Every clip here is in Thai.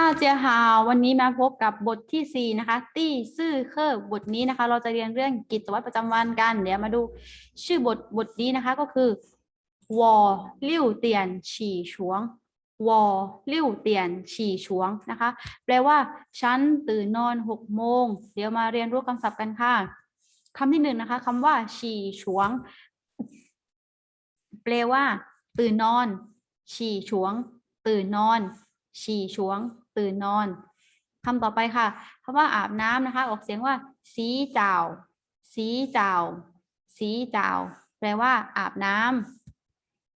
อาเจียฮาววันนี้มาพบกับบทที่ 4 นะคะ ตี้ซื่อเคอร์บทนี้นะคะ เราจะเรียนเรื่องกิจวัตรประจำวันกัน เดี๋ยวมาดูชื่อบทบทนี้นะคะก็คือวอลิ่วเตียนฉี่ฉวงวอลิ่วเตียนฉี่ฉวงนะคะ แปลว่า ฉันตื่นนอนหกโมง เดี๋ยวมาเรียนรู้คำศัพท์กันค่ะคำที่หนึ่งนะคะคำว่า ฉี่ฉวง แปลว่า ตื่นนอน ฉี่ฉวง ตื่นนอน ฉี่ฉวง ตื่นนอนคำต่อไปค่ะคำว่าอาบน้ำนะคะ ออกเสียงว่า สีเจ้า สีเจ้า สีเจ้า แปลว่า อาบน้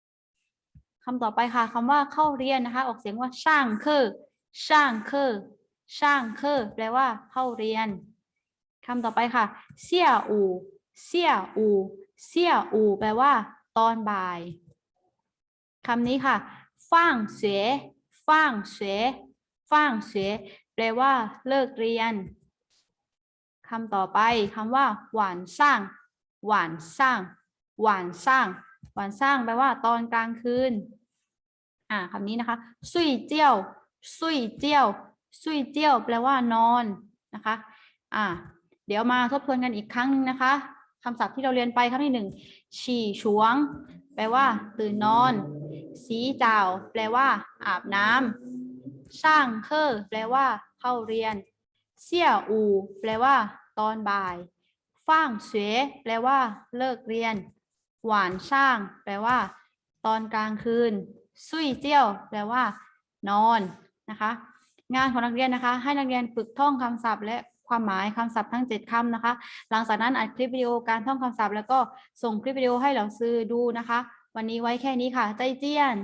ำคำต่อไปค่ะคำว่าเข้าเรียนนะคะ ออกเสียงว่าช่างเคอช่างเคอช่างเคอแปลว่า เข้าเรียนคำต่อไปค่ะ เสี่ยอูเสี่ยอูเสี่ยอูแปลว่า ตอนบ่ายคำนี้ค่ะ ฟ่างเสวย ฟ่างเสวฟ่างเสวแปลว่า เลิกเรียนคำต่อไปคำว่า หวานสร้าง หวานสร้าง หวานสร้าง หวานสร้างแปลว่า ตอนกลางคืน อ่าคำนี้นะคะซุยเจียวซุยเจียวซุยเจียว แปลว่านอนนะคะ อ่า เดี๋ยวมาทบทวนกันอีกครั้งหนึงนะคะ คำศัพท์ที่เราเรียนไปคำที่หนึ่งฉี่ฉวง แปลว่า ตื่นนอน สีเจ้า แปลว่า อาบน้ำช่างเคอแปลว่า เข้าเรียน เสี่ยอู แปลว่า ตอนบ่ายฟ่างเสวแปลว่า เลิกเรียน หวานช่าง แปลว่า ตอนกลางคืนซุยเจียว แปลว่า นอนนะคะ งานของนักเรียนนะคะ ให้นักเรียนฝึกท่องคำศัพท์และ ความหมายคำศัพท์ทั้ง 7คำนะคะ หลังจากนั้นอัดคลิปวิดีโอการท่องคำศัพท์ แล้วก็ส่งคลิปวิดีโอให้เหล่าซื้อดูนะคะ วันนี้ไว้แค่นี้ค่ะ ใจเจี้ยน